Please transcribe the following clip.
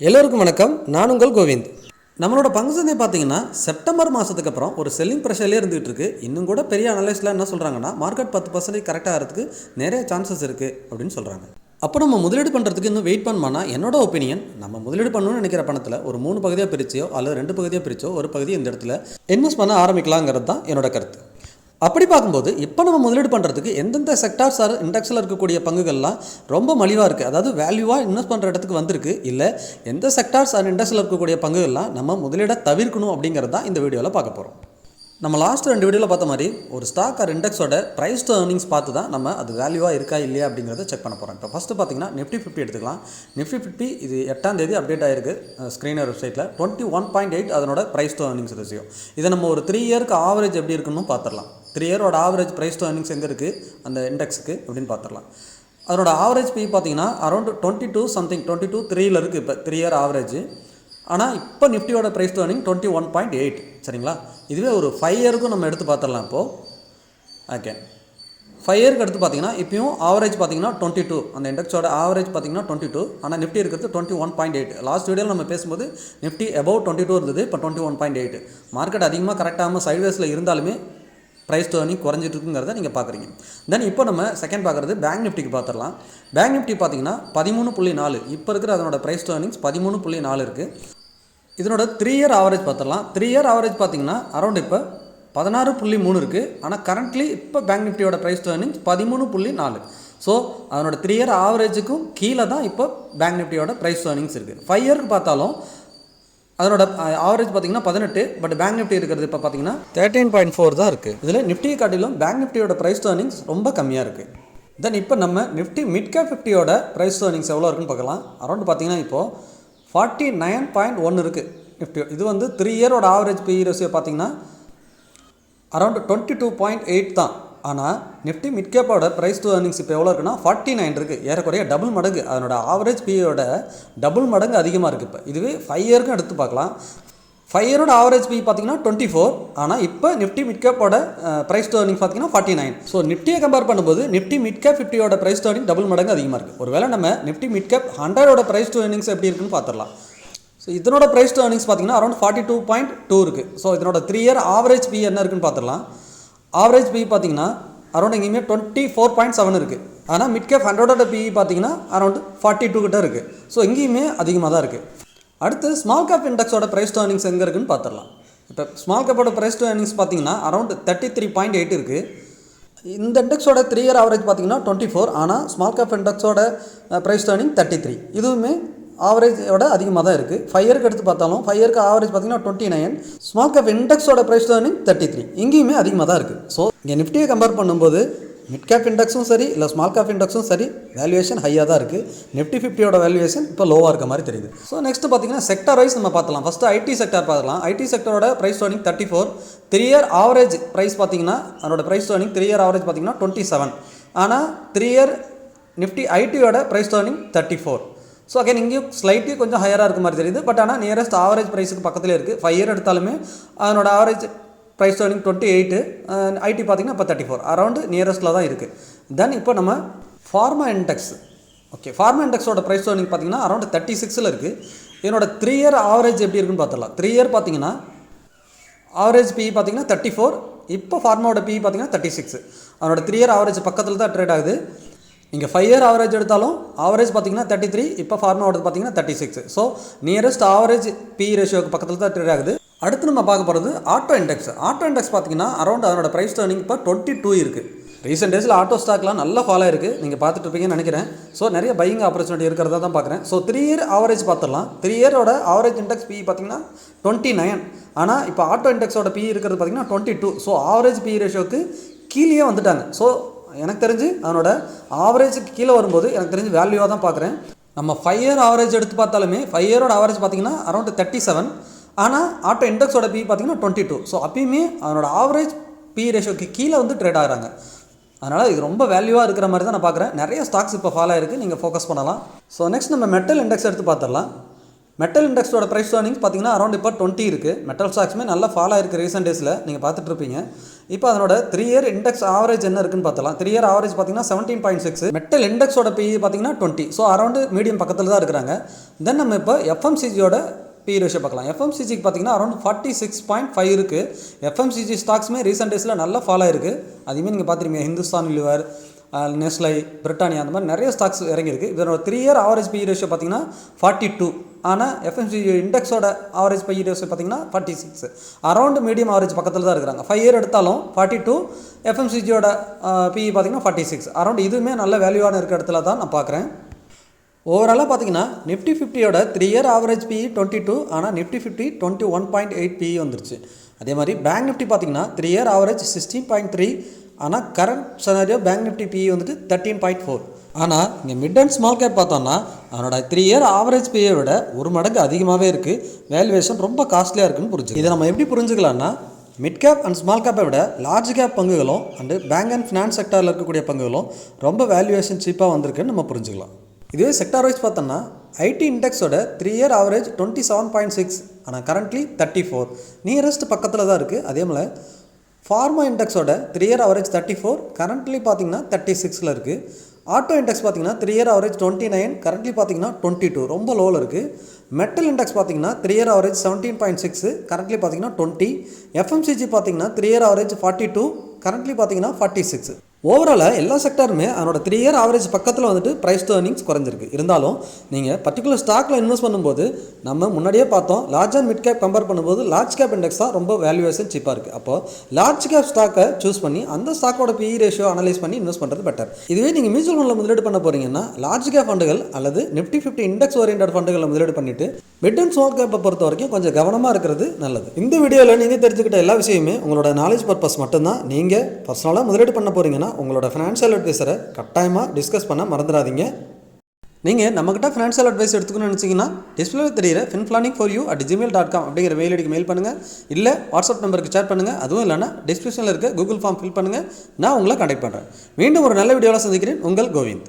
எல்லோருக்கும் வணக்கம். நான் உங்கள் கோவிந்த். நம்மளோட பங்கு சந்தை பார்த்தீங்கன்னா செப்டம்பர் மாதத்துக்கு அப்புறம் ஒரு செல்லிங் ப்ரெஷர்லேயே இருந்துகிட்டு இருக்கு இன்னும் கூட பெரிய அனலைஸ்லாம் என்ன சொல்கிறாங்கன்னா மார்க்கெட் பத்து பர்சன்டேஜ் கரெக்டாக ஆகிறதுக்கு நிறைய சான்சஸ் இருக்குது அப்படின்னு சொல்கிறாங்க அப்போ நம்ம முதலீடு பண்ணுறதுக்கு இன்னும் வெயிட் பண்ணோம்னா என்னோட ஒப்பீனியன் நம்ம முதலீடு பண்ணணும்னு நினைக்கிற பணத்தில் ஒரு மூணு பகுதியாக பிரிச்சோ அல்லது ரெண்டு பகுதியாக பிரிச்சோ ஒரு பகுதி இந்த இடத்துல இன்வெஸ்ட் பண்ண ஆரம்பிக்கலாங்கிறது தான் என்னோட கருத்து. அப்படி பார்க்கும்போது இப்போ நம்ம முதலீடு பண்ணுறதுக்கு எந்தெந்த செக்டார்ஸ் ஆர் இண்டெக்ஸில் இருக்கக்கூடிய பங்குகள்லாம் ரொம்ப மலிவாக இருக்குது அதாவது வேல்யூவாக இன்வெஸ்ட் பண்ணுற இடத்துக்கு வந்திருக்கு. இல்லை எந்த செக்டார்ஸ் ஆர் இண்டெக்ஸில் இருக்கக்கூடிய பங்குகள்லாம் நம்ம முதலீட தவிர்க்கணும் அப்படிங்கிறது தான் இந்த வீடியோவில் பார்க்க போகிறோம் நம்ம லாஸ்ட் ரெண்டு வீடியோவில் பார்த்த மாதிரி ஒரு ஸ்டாக் ஆர் இண்டெக்ஸோட ப்ரைஸ் டு ஏர்னிங்ஸ் பார்த்து தான் நம்ம அது வேல்யூவாக இருக்கா இல்லையா அப்படிங்கிறத செக் பண்ண போகிறோம் இப்போ ஃபஸ்ட்டு பார்த்தீங்கன்னா நிஃப்டி ஃபிஃப்டி எடுத்துக்கலாம். நிஃப்டி ஃபிஃப்டி இது எட்டாம் தேதி அப்டேட் ஆயிருக்கு ஸ்க்ரீனர் வெப்சைட்டில் டுவெண்ட்டி ஒன் பாயிண்ட் எயிட் அதனோட ப்ரைஸ் டு ஏர்னிங்ஸ் ரேஷியோ இதை நம்ம ஒரு த்ரீ இயருக்கு ஆவரேஜ் எப்படி இருக்குன்னு பார்த்துடலாம். த்ரீ இயரோட ஆவரேஜ் ப்ரைஸ் டு ஏர்னிங்ஸ் எங்கே இருக்குது அந்த இண்டெக்ஸுக்கு அப்படின்னு பார்த்துடலாம் அதனோட ஆவரேஜ் பி பார்த்தீங்கன்னா around twenty two something twenty two த்ரீயில் இருக்குது இப்போ த்ரீ இயர் ஆவரேஜ் ஆனால் இப்போ நிஃப்டியோட price to twenty one point eight சரிங்களா? இதுவே ஒரு ஃபைவ் இயருக்கும் நம்ம எடுத்து பார்த்துடலாம் இப்போது ஓகே ஃபைவ் இயருக்கு எடுத்து பார்த்தீங்கன்னா இப்பயும் ஆவரேஜ் பார்த்தீங்கன்னா டுவெண்ட்டி டூ அந்த இண்டெக்ஸோட ஆவரேஜ் பார்த்தீங்கன்னா டுவெண்ட்டி டூ ஆனால் நிஃப்டி இருக்கிறது twenty one point eight last வீடியோவில் நம்ம பேசும்போது நிஃப்டி அபவ் டுவெண்ட்டி டூ இருந்தது இப்போ twenty one point eight market அதிகமாக கரெக்டாகாமல் சைட்வேஸில் இருந்தாலுமே ப்ரைஸ் டு earning குறைஞ்சிட்டு இருக்குங்கிறத நீங்கள் பார்க்குறீங்க தென் இப்போ நம்ம செகண்ட் பார்க்குறது பேங்க் நிஃப்டிக்கு பார்த்துடலாம் பேங்க் நிஃப்டி பார்த்தீங்கன்னா பதிமூணு புள்ளி நாலு. இப்போ இருக்கிற அதனோட ப்ரைஸ் டு பதிமூணு புள்ளி நாலு இருக்குது இதனோட த்ரீ இயர் ஆவரேஜ் பார்த்துடலாம் த்ரீ இயர் ஆவரேஜ் பார்த்தீங்கன்னா அரௌண்ட் இப்போ பதினாறு புள்ளி மூணு இருக்குது ஆனால் கரண்ட்லி இப்போ பேங்க் நிஃப்டியோட ப்ரைஸ் டு பதிமூணு புள்ளி நாலு. ஸோ அதனோட த்ரீ இயர் ஆவரேஜுக்கும் கீழே தான் இப்போ பேங்க் நிஃப்டியோட ப்ரைஸ் டு இருக்குது ஃபைவ் இயருக்கு பார்த்தாலும் அதனோட ஆவரேஜ் பார்த்தீங்கன்னா பதினெட்டு பட் பேங்க் நிஃப்டி இருக்கிறது இப்போ பார்த்தீங்கன்னா தேர்ட்டீன் பாயிண்ட் ஃபோர் தான் இருக்குது இதில் நிஃப்டியை காட்டிலும் பேங்க் நிஃப்டியோட ப்ரைஸ் டு earnings ரொம்ப கம்மியாக இருக்குது தென் இப்போ நம்ம நிஃப்டி மிட் கேப் ஃபிஃப்டியோட ப்ரைஸ் டு earnings எவ்வளோ இருக்குன்னு பார்க்கலாம். அரௌண்ட் பார்த்தீங்கன்னா இப்போது ஃபார்ட்டி நைன் பாயிண்ட் ஒன் இருக்குது நிஃப்டி இது வந்து த்ரீ இயரோட ஆவரேஜ் பி ரேஷியோ பார்த்தீங்கன்னா around twenty two point eight தான். ஆனால் நிஃப்டி மிட்கேப்போட ப்ரைஸ் டூ ஏர்னிங்ஸ் இப்போ எவ்வளோ இருக்குன்னா ஃபார்ட்டி நைன் இருக்குது ஏறக்குறைய டபுள் மடங்கு. அதனோட ஆவரேஜ் பியோட டபுள் மடங்கு அதிகமாக இருக்குது இப்போ. இதுவே ஃபைவ் இயருக்கும் எடுத்து பார்க்கலாம். ஃபைவ் இயரோட ஆவரேஜ் பி பார்த்தீங்கன்னா டுவெண்ட்டி ஃபோர் ஆனால் இப்போ நிஃப்டி மிட்கேப்போட ப்ரைஸ் டு ஏர்னிங் பார்த்தீங்கன்னா ஃபார்ட்டி நைன் ஸோ நிஃப்டியை கம்பேர் பண்ணும்போது நிஃப்டி மிட்கேப் ஃபிஃப்டியோட ப்ரைஸ் டு ஏர்னிங் டபுள் மடங்கு அதிகமாக இருக்குது ஒருவேளை நம்ம நிஃப்டி மிட்கேப் ஹண்ட்ரடோட ப்ரைஸ் டு ஏர்னிங்ஸ் எப்படி இருக்குன்னு பார்த்துடலாம். ஸோ இதனோட ப்ரைஸ் டு ஏர்னிங்ஸ் பார்த்தீங்கன்னா around forty two point two இருக்குது ஸோ இதனோட த்ரீ இயர் ஆவரேஜ் பி என்ன இருக்குன்னு பார்த்துடலாம். ஆவரேஜ் பி பார்த்தீங்கன்னா அரௌண்ட் எங்கேயுமே டுவெண்ட்டி ஃபோர் பாயிண்ட் செவன் இருக்குது ஆனால் மிட் கேப் ஹண்ட்ரடோட பி பார்த்தீங்கன்னா அரௌண்ட் ஃபார்ட்டி டூ கிட்ட இருக்குது ஸோ எங்கேயுமே அதிகமாக தான் இருக்குது அடுத்து ஸ்மால் கேப் இண்டெக்ஸோட ப்ரைஸ் டு எங்கே இருக்குன்னு பார்த்துடலாம். இப்போ ஸ்மால் கேப்போட ப்ரைஸ் டு பார்த்தீங்கன்னா around thirty three point eight இருக்குது இந்த இண்டெக்ஸோட த்ரீ இயர் ஆவரேஜ் பார்த்தீங்கன்னா டுவெண்ட்டி ஃபோர் ஆனால் ஸ்மால் கேப் இண்டெக்ஸோட ப்ரைஸ் டு தேர்ட்டி த்ரீ இதுவுமே ஆவரேஜோட அதிகமாக தான் இருக்குது ஃபைவ் இயருக்கு எடுத்து பார்த்தாலும் ஃபைவ் இயருக்கு ஆவரேஜ் பார்த்தீங்கன்னா டுவெண்ட்டி நைன் ஸ்மால் கேப் இண்டெக்ஸோட ப்ரைஸ் ஏர்னிங் தேர்ட்டி த்ரீ இங்கேயுமே அதிகமாக தான் இருக்குது ஸோ இங்கே நிஃப்டியை கம்பேர் பண்ணும்போது மிட் கேப் இண்டெக்ஸும் சரி இல்லை ஸ்மால் கேப் இண்டெக்ஸும் சரி வேல்யூவேஷன் ஹையாக தான் இருக்குது நிஃப்டி ஃபிஃப்டியோட வேல்யூவேஷன் இப்போ லோவாக இருக்க மாதிரி தெரியுது. ஸோ நெக்ஸ்ட் பார்த்தீங்கன்னா செக்டர் வைஸ் நம்ம பார்த்தலாம் ஃபஸ்ட்டு ஐடி செக்டர் பார்க்கலாம் IT செக்டரோட price earning thirty four three year average price பார்த்தீங்கன்னா அதோட price to earning three year average பார்த்தீங்கன்னா டுவெண்ட்டி செவன் ஆனால் three year Nifty ஐடியோட price earning thirty four so again இங்கேயும் slightly கொஞ்சம் ஹையராக இருக்க மாதிரி தெரியுது. பட் ஆனால் நியரஸ்ட் ஆவரேஜ் ப்ரைஸுக்கு பக்கத்தில் இருக்குது ஃபைவ் இயர் எடுத்தாலுமே அதனோட average price earning twenty eight IT பார்த்தீங்கன்னா இப்போ தேர்ட்டி ஃபோர் அரௌண்டு நியரஸ்ட்டில் தான் இருக்குது தென் இப்போ நம்ம ஃபார்மா இண்டெக்ஸ் ஓகே ஃபார்மா இண்டெக்ஸோட ப்ரைஸ் ஏர்னிங் பார்த்தீங்கன்னா அரௌண்ட் தேர்ட்டி சிக்ஸில் இருக்குது என்னோட த்ரீ இயர் ஆவரேஜ் எப்படி இருக்குன்னு பார்த்துடலாம். த்ரீ இயர் பார்த்தீங்கன்னா ஆவரேஜ் பிஇ பார்த்தீங்கன்னா தேர்ட்டி ஃபோர் இப்போ ஃபார்மாவோட பிஇ பார்த்தீங்கன்னா தேர்ட்டி சிக்ஸ் அதனோட த்ரீ இயர் ஆவரேஜ் பக்கத்தில் தான் ட்ரேட் ஆகுது. இங்கே ஃபைவ் இயர் ஆவரேஜ் எடுத்தாலும் ஆவரேஜ் பார்த்தீங்கன்னா தேர்ட்டி த்ரீ இப்போ ஃபார்மாவோட பார்த்தீங்கன்னா thirty six so nearest average P ரேஷியோக்கு பக்கத்தில் தான் ட்ரேட் ஆகுது. அடுத்து நம்ம பார்க்க போகிறது ஆட்டோ இண்டெக்ஸ் ஆட்டோ இண்டெக்ஸ் பார்த்தீங்கன்னா அரௌண்ட் அதனோட ப்ரைஸ் டர்னிங் இப்போ டுவெண்ட்டி டூ இருக்குது ரீசெண்ட் டேஸில் ஆட்டோ ஸ்டாக்லாம் நல்லா ஃபாலோ இருக்குது நீங்கள் பார்த்துட்டு இருப்பீங்கன்னு நினைக்கிறேன். ஸோ நிறைய பையிங் ஆப்பர்ச்சுனிட்டி இருக்கிறதா தான் பார்க்குறேன். ஸோ த்ரீ இயர் ஆவரேஜ் பார்த்துடலாம். த்ரீ இயரோட ஆவரேஜ் இண்டெக்ஸ் பி பார்த்தீங்கன்னா டுவெண்ட்டி நைன் ஆனால் இப்போ ஆட்டோ இண்டெக்ஸோட பி இருக்கிறது பார்த்தீங்கன்னா twenty two so average P ரேஷியோக்கு கீழே வந்துட்டாங்க. ஸோ எனக்கு தெரிஞ்சு அதனோட ஆவரேஜுக்கு கீழே வரும்போது எனக்கு தெரிஞ்சு வேல்யூவாக தான் பார்க்குறேன். நம்ம ஃபைவ் இயர் ஆவரேஜ் எடுத்து பார்த்தாலுமே ஃபைவ் இயரோட ஆவரேஜ் பார்த்தீங்கன்னா அரௌண்ட் தேர்ட்டி செவன் ஆனால் ஆட்டோ இண்டெக்ஸோட பி பார்த்தீங்கன்னா டுவெண்ட்டி டூ ஸோ அப்பயுமே அதனோட ஆவரேஜ் பி ரேஷியோக்கு கீழே வந்து ட்ரேட் ஆகிறாங்க. அதனால் இது ரொம்ப வேல்யூவாக இருக்கிற மாதிரி தான் நான் பார்க்குறேன். நிறைய ஸ்டாக்ஸ் இப்போ ஃபாலோ இருக்குது நீங்கள் ஃபோக்கஸ் பண்ணலாம். ஸோ நெக்ஸ்ட் நம்ம மெட்டல் இண்டெக்ஸ் எடுத்து பார்த்துடலாம். மெட்டல் இண்டெக்ஸோட ப்ரைஸ் ஏர்னிங்ஸ் பார்த்தீங்கன்னா அரௌண்ட் இப்போ டுவெண்ட்டி இருக்குது மெட்டல் ஸ்டாக்ஸுமே நல்லா ஃபாலோ இருக்குது ரீசெண்ட் டேஸில் நீங்கள் பார்த்துட்ருப்பீங்க இப்போ அதனோட த்ரீ இயர் இண்டெக்ஸ் ஆவரேஜ் என்ன இருக்குன்னு பார்த்தலாம். த்ரீ இயர் ஆவரேஜ் பார்த்தீங்கன்னா செவன்டீன் பாயிண்ட் சிக்ஸ் மெட்டல் இண்டெக்ஸோட பி பார்த்தீங்கன்னா டுவெண்ட்டி ஸோ அரௌண்டு மீடியம் பக்கத்தில் தான் இருக்கிறாங்க. தென் நம்ம இப்போ எஃப்எம்சிஜியோட பி ரேஷியோ பார்க்கலாம். எஃப்எம்சிஜிக்கு பார்த்தீங்கன்னா around forty six point five இருக்குது எஃப்எம்சிஜி ஸ்டாக்ஸுமே ரீசெண்ட் டேஸில் நல்லா ஃபாலோ ஆயிருக்கு. அதுவுமே நீங்கள் பார்த்துருப்பீங்க. ஹிந்துஸ்தான் லிவர் நெஸ்லை பிரிட்டானியா அந்த மாதிரி நிறைய ஸ்டாக்ஸ் இறங்கியிருக்கு. இதனோட three year average P ratio பார்த்தீங்கன்னா ஃபார்ட்டி டூ ஆனால் எஃப்எம்சிஜி இண்டெக்ஸோட ஆவரேஜ் பை ரேஷியோ பார்த்தீங்கன்னா forty six around medium average பக்கத்தில் தான் இருக்கிறாங்க. ஃபைவ் இயர் எடுத்தாலும் ஃபார்ட்டி டூ எஃப்எம்சிஜியோட பிஇ பார்த்தீங்கன்னா ஃபார்ட்டி சிக்ஸ் அரௌண்ட் இதுவுமே நல்ல வேல்யூவான இருக்க இடத்துல தான் நான் பார்க்குறேன். ஓவராலாக பார்த்தீங்கன்னா Nifty ஃபிஃப்டியோட three year average PE twenty two ஆனால் Nifty fifty twenty one point eight PE வந்துருச்சு. அதே மாதிரி பேங்க் நிஃப்டி பார்த்தீங்கன்னா three year average sixteen point three ஆனால் current scenario bank Nifty PE வந்துட்டு தேர்ட்டீன் பாயிண்ட் ஃபோர் ஆனால் இங்கே மிட் அண்ட் ஸ்மால் கேப் பார்த்தோம்னா அதனோட த்ரீ இயர் ஆவரேஜ் பிஏ விட ஒரு மடங்கு அதிகமாகவே இருக்குது வேல்யூவேஷன் ரொம்ப காஸ்ட்லியாக இருக்குன்னு புரிஞ்சு இதை நம்ம எப்படி புரிஞ்சுக்கலாம்னா மிட் கேப் அண்ட் ஸ்மால் கேப்பை விட லார்ஜ் கேப் பங்குகளும் அண்டு பேங்க் அண்ட் ஃபினான்ஸ் செக்டரில் இருக்கக்கூடிய பங்குகளும் ரொம்ப வேல்யூவேஷன் சீப்பாக வந்திருக்குன்னு நம்ம புரிஞ்சுக்கலாம். இதுவே செக்டார் வைஸ் பார்த்தோம்னா IT இண்டெக்ஸோட three year average twenty seven point six ஆனால் கரண்ட்லி தேர்ட்டி ஃபோர் நியரஸ்ட் பக்கத்தில் தான் இருக்குது அதே போல் pharma இண்டெக்ஸோட three year average thirty four currently பார்த்தீங்கன்னா தேர்ட்டி சிக்ஸில் இருக்குது ஆட்டோ இண்டெக்ஸ் பார்த்தீங்கன்னா three year average twenty nine currently பார்த்தீங்கன்னா டுவெண்ட்டி டூ ரொம்ப லோவில் இருக்குது மெட்டல் இண்டெக்ஸ் பார்த்தீங்கன்னா three year average seventeen point six currently பார்த்தீங்கன்னா டுவெண்ட்டி எஃப்எம்சிஜி பார்த்தீங்கன்னா three year average forty two currently பார்த்தீங்கன்னா ஃபார்ட்டி சிக்ஸ் ஓவராலாக எல்லா செக்டருமே அதனோட த்ரீ இயர் ஆவரேஜ் பக்கத்தில் வந்துட்டு ப்ரைஸ் டு earnings குறைஞ்சிருக்கு. இருந்தாலும் நீங்கள் பர்டிகுலர் ஸ்டாக்கில் இன்வெஸ்ட் பண்ணும்போது நம்ம முன்னாடியே பார்த்தோம் large and mid cap compare பண்ணும்போது லார்ஜ் கேப் இண்டெக்ஸ் தான் ரொம்ப வேல்யூவேஷன் சீப்பாக இருக்குது அப்போது லார்ஜ் கேப் ஸ்டாக்கை சூஸ் பண்ணி அந்த ஸ்டாக்கோட பிஇ ரேஷியோ அனலைஸ் பண்ணி இன்வெஸ்ட் பண்ணுறது பெட்டர் இதுவே நீங்கள் மியூச்சுவல் ஃபண்டில் முதலீடு பண்ண போகிறீங்கன்னா லார்ஜ் கேப் ஃபண்டுகள் அல்லது நிஃப்டி ஃபிஃப்டி இண்டெக்ஸ் ஓரியன்ட் ஃபண்டுகளில் முதலீடு பண்ணிட்டு மிட் அண்ட் ஸ்மால் கேப்பை பொறுத்த வரைக்கும் கொஞ்சம் கவனமாக இருக்கிறது நல்லது. இந்த வீடியோவில் நீங்கள் தெரிஞ்சுக்கிட்ட எல்லா விஷயமே உங்களோட நாலேஜ் பர்பஸ் மட்டும்தான். நீங்கள் பர்சனலாக முதலீடு பண்ண போகிறீங்கன்னா உங்களோட ஃபினான்ஷியல் அட்வைஸரை கட்டாயமாக டிஸ்கஸ் பண்ண மறந்துடாதீங்க. நீங்கள் நம்மக்கிட்ட ஃபினான்ஷியல் அட்வைஸ் எடுத்துக்கணும்னு நினச்சிங்கன்னா டிஸ்பிளே தெரியிற fin planning for you at Gmail dot com அப்படிங்கிற மெயில் ஐடிக்கு மெயில் பண்ணுங்கள் இல்லை வாட்ஸ்அப் நம்பருக்கு ஷேர் பண்ணுங்கள் அதுவும் இல்லைனா டிஸ்கிரிப்ஷனில் இருக்க கூகுள் ஃபார்ம் ஃபில் பண்ணுங்கள் நான் உங்களை கான்டெக்ட் பண்ணுறேன் மீண்டும் ஒரு நல்ல வீடியோவில் சந்திக்கிறேன். உங்கள் கோவிந்த்.